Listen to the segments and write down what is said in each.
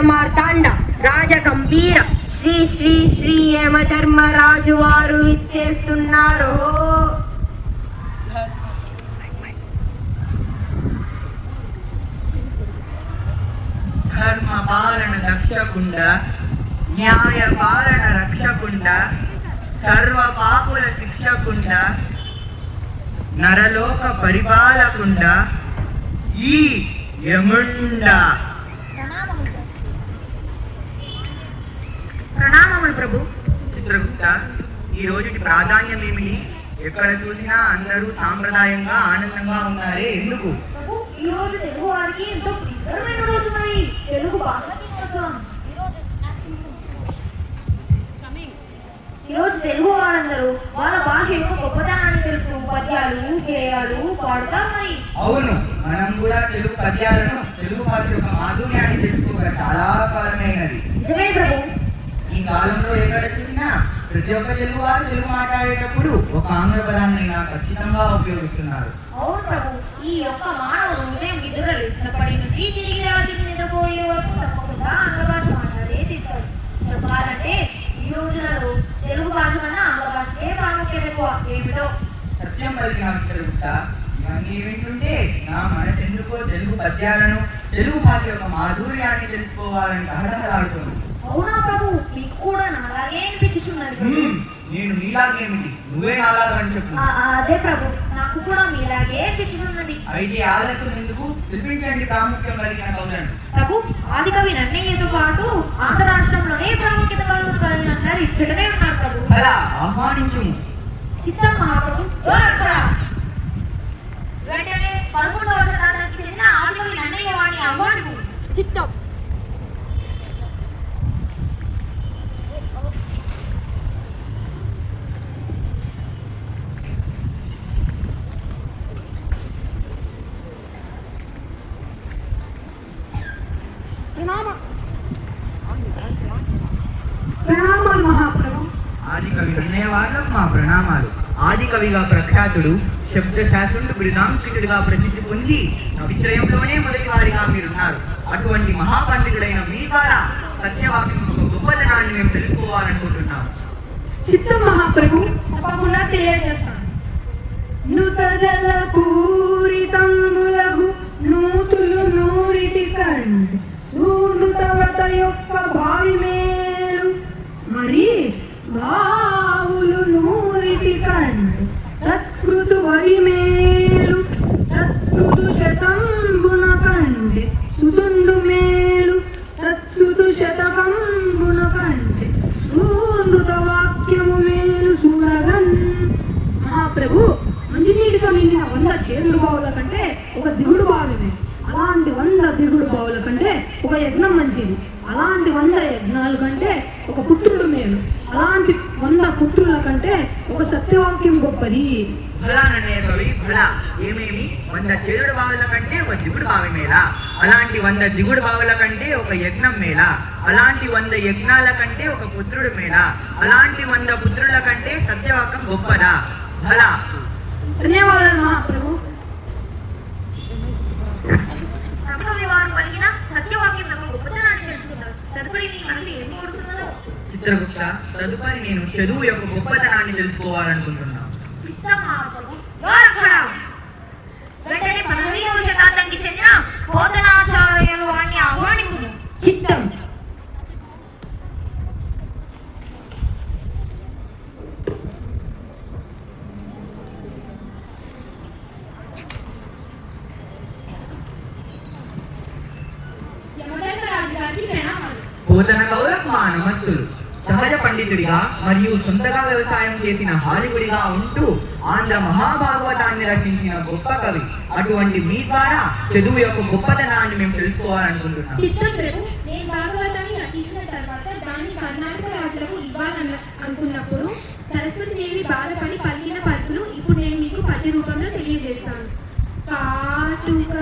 రాజాధిరాజ రాజగంభీర. శ్రీ శ్రీ శ్రీ యమధర్మరాజు వారు ఇచ్చేస్తున్నారు ధర్మ పాలన రక్షకుండ న్యాయ పాలన రక్షకుండ సర్వ పాపుల శిక్షకుండ నరలోక పరిపాలకుండ ఈ యముండ. ప్రణామములు ప్రభు. చిత్రగుప్త ఈ రోజుకి ప్రాధాన్యం ఏమిటి ఎక్కడ చూసినా అందరూ సాంప్రదాయంగా ఆనందంగా ఉన్నారే. ఎందుకు? ఈ రోజు తెలుగు వారికి ఎంతో ప్రియకరమైన రోజు మరి. తెలుగు భాష దినోత్సవం. ఈ రోజు తెలుగు వారందరూ వాళ్ళ భాష యొక్క గొప్పతనాన్ని తెలుపుతూ పద్యాలు గేయాలు పాడుతారు మరి. అవును మనం కూడా తెలుగు పద్యాలను తెలుగు భాష యొక్క మాధుర్యాన్ని తెలుసుకోగల. చాలా కాలమైనది. నిజమే ప్రభు. ఈ కాలంలో ఎక్కడ చూసినా ప్రతి ఒక్క తెలుగు వారు తెలుగు మాట్లాడేటప్పుడు ఒక ఆంగ్ల పదాన్నైనా ఖచ్చితంగా ఉపయోగిస్తున్నారు. అవును ప్రభు ఈ యొక్క మానవుడు ఉదయం నిద్ర లేచినప్పటి నుండి తిరిగి రాత్రి నిద్రపోయే వరకు తప్పకుండా ఆంగ్ల భాష మాట్లాడే తింటాడు చెప్పాలంటే ఈ రోజులలో తెలుగు భాష కన్నా ఆంగ్ల భాషకే ప్రాముఖ్యత ఎక్కువ ఏమిటో? సత్యం పలికిన చిత్రగుప్త ఇవన్నీ వింటుంటే నా మనసు ఎందుకో తెలుగు పద్యాలను తెలుగు భాష యొక్క మాధుర్యాన్ని తెలుసుకోవాలని తహతహలాడుతుంది అవునా ప్రభు? మీకు కూడా నాలాగే అనిపించుచున్నది నేను నీలాగేమిటి నువ్వే నాలాగని చెప్పు. ఆ, ఆ, అదే ప్రభు. నాకు కూడా మీలాగే అనిపించుచున్నది. అయితే ఆలస్యం ఎందుకు? పిలిపించండి ప్రాముఖ్యం కలిగిన కవులను. ప్రభు ఆది కవి నన్నయ్యతో పాటు ఆంధ్ర రాష్ట్రంలోనే ప్రాముఖ్యత కలుగురు కలిగిన అందరు ఇచ్చటనే ఉన్నారు ప్రభు. అలా ఆహ్వానించుము. చిత్తం మహాప్రభు. వెంటనే పదమూడవ శతాబ్దానికి చెందిన ఆదికవి నన్నయ్య వాణి అవ్వాడు చిత్తం ప్రణామాలు మహాప్రభు ఆది కవి నన్నయ్య నామాలు ఆది కవిగా ప్రఖ్యాతుడు శబ్ద శాస్త్రుడు ప్రసిద్ధి పొంది కవిత్రయంలోనే మొదటి వారిగా మీరున్నారు. అటువంటి మహాపండితుడైన మీ ద్వారా సత్యవాక్యం యొక్క గొప్పతనాన్ని మేము తెలుసుకోవాలనుకుంటున్నాం. చిత్తం మహాప్రభు తప్పకుండా తెలియజేస్తాను. నృత జల పూరితంబులగు నూతులు నూరిటి కండ్ సూనుతవత యొక్క చేదుడు బావుల కంటే ఒక దిగుడు బావిమే అలాంటి వంద దిగుడు బావుల కంటే ఒక యజ్ఞం మంచిది. అలాంటి వంద యజ్ఞాల కంటే ఒక పుత్రుడు మేలు. అలాంటి వంద పుత్రుల కంటే ఒక సత్యవాక్యం గొప్పది. ఏమేమి? వంద చేదుడు బావుల కంటే ఒక దిగుడు బావి మేళ అలాంటి వంద దిగుడు బావుల కంటే ఒక యజ్ఞం మేళ అలాంటి వంద యజ్ఞాల కంటే ఒక పుత్రుడు మేళ అలాంటి వంద పుత్రుల కంటే సత్యవాకం గొప్పదా? ఫలా ధన్యవాదాలు మహాప్రభు. ప్రభుత్వ వారు పలికిన సత్యవాక్యం యొక్క గొప్పతనాన్ని తెలుసుకున్నారు తదుపరి మీ మనసు ఏం కోరుతున్నదో చిత్రగుప్త తదుపరి నేను చదువు యొక్క గొప్పతనాన్ని తెలుసుకోవాలనుకుంటున్నాను. చిత్తం మహాప్రభు. వెంటనే పదహైదవ శతాబ్దానికి చెందిన బోధనాచార్యులు వారిని ఆహ్వానించును చిత్తం. పండితుడిగా మరియు సొంతగా వ్యవసాయం చేసిన హాలివుడిగా ఉంటూ ఆంధ్ర మహాభాగవతాన్ని రచించిన గొప్ప కవి. అటువంటి మీ ద్వారా చదువు యొక్క గొప్పతనాన్ని మేము తెలుసుకోవాలనుకుంటున్నాం. భాగవతాన్ని దాన్ని కర్ణాటక రాజులకు ఇవ్వాలన్న అనుకున్నప్పుడు సరస్వతి దేవి బాధపడి పలికిన పలుకులు ఇప్పుడు నేను మీకు పద్య రూపంలో తెలియజేస్తాను. కాటుక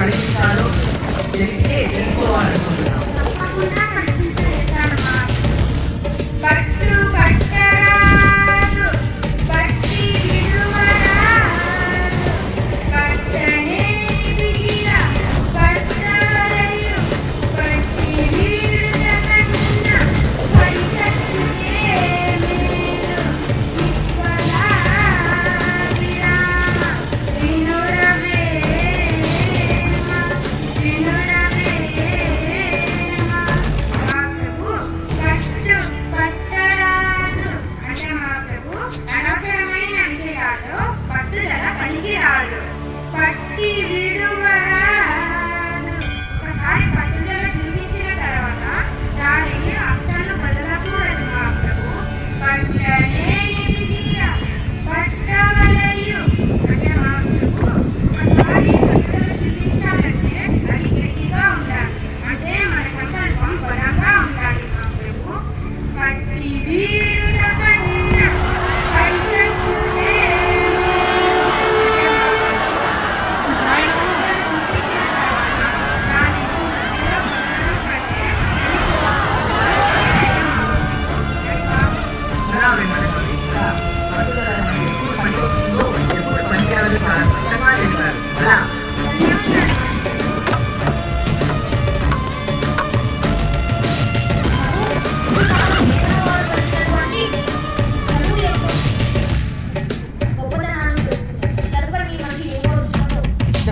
Thank you.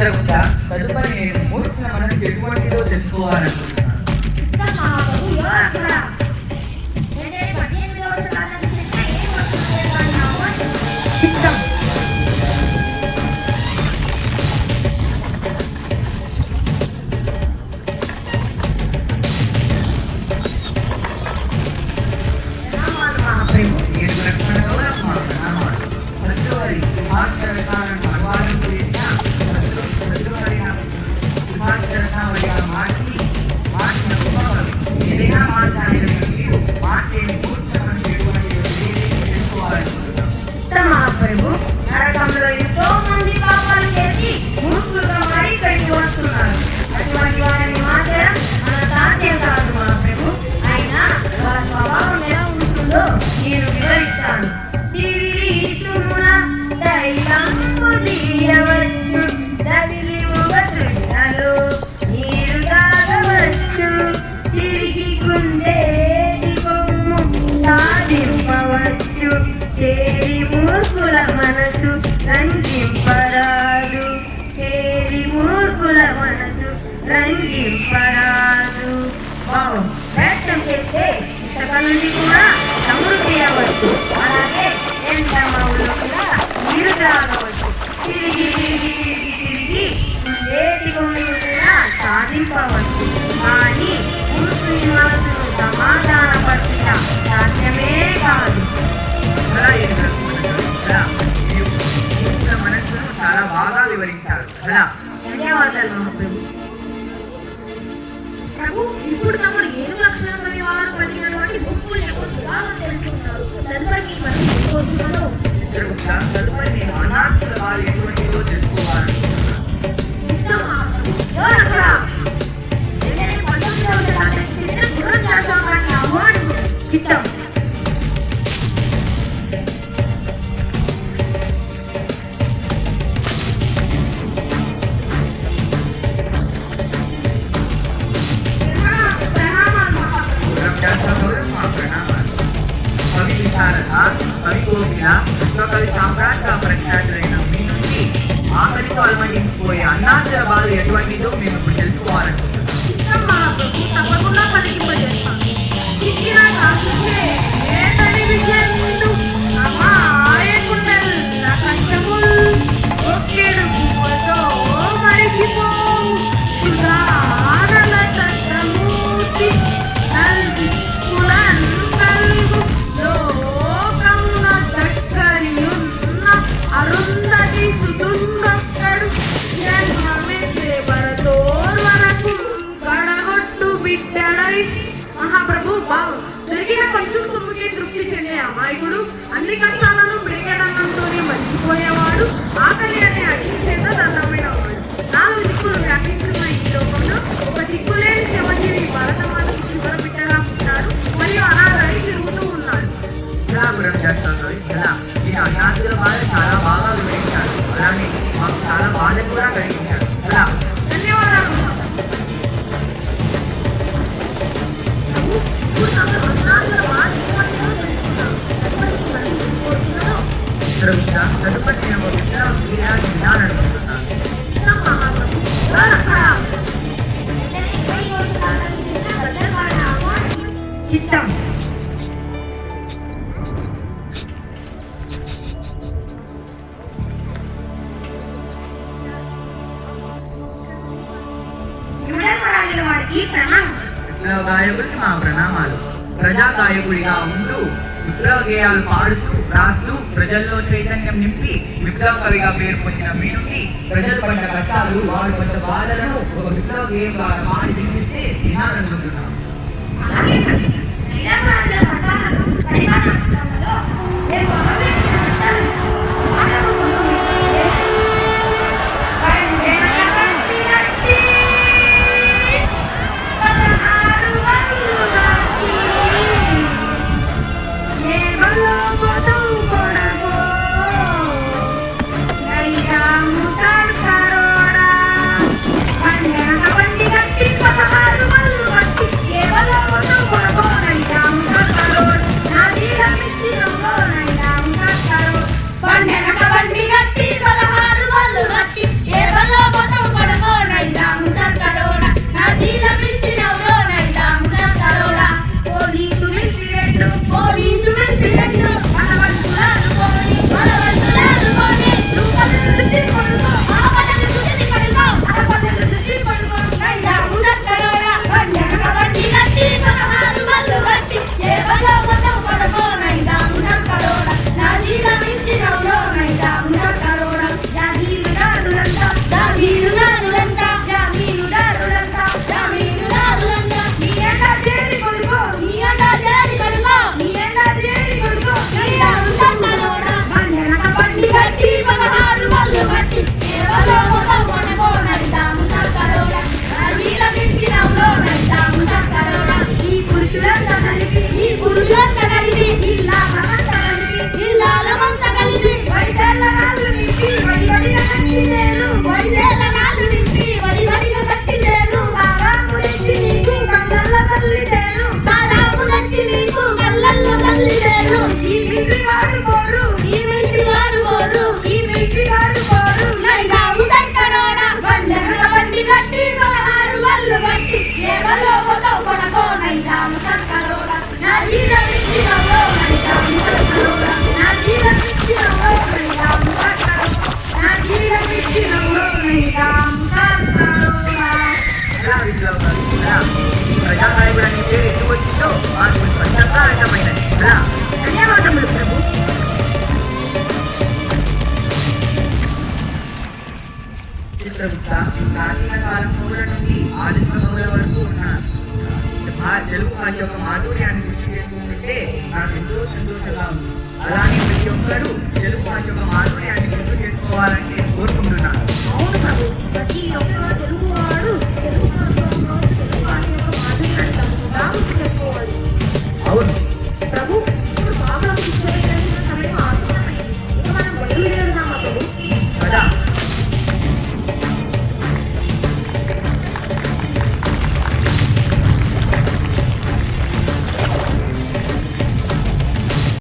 జరగకుండా తదుపరి నేను మూర్ఖుల మనసు ఎటువంటిదో తెలుసుకోవాలనుకుంటున్నాను సాగవచ్చు తిరిగి తిరిగి సాధింపవచ్చు కానీ అమాయకుడు. అన్ని కష్టాలను బ్రిగేడన్నంతోనే మర్చిపోయేవాడు. ఆకలి అనే విప్లవ గాయకుడికి మా ప్రణామాలు. ప్రజా గాయకుడిగా ఉంటూ విప్లవ గేయాలు పాడుతూ రాస్తూ ప్రజల్లో చైతన్యం నింపి విప్లవ కవిగా పేరు పొందిన మీ నుండి ప్రజలు పడిన కష్టాలు వారు కొంత బాధలను ఒక విప్లవ గేయం ద్వారా పాడి వినిపిస్తే వినాలనుకుంటున్నాను తెలుగు యొక్క మాధుర్యాన్ని గుర్తు చేసుకుంటుంటే నాకు ఎంతో సంతోషంగా ఉంది. అలానే ప్రతి ఒక్కరూ తెలుగు భాష యొక్క మాధుర్యాన్ని గుర్తు చేసుకోవాలని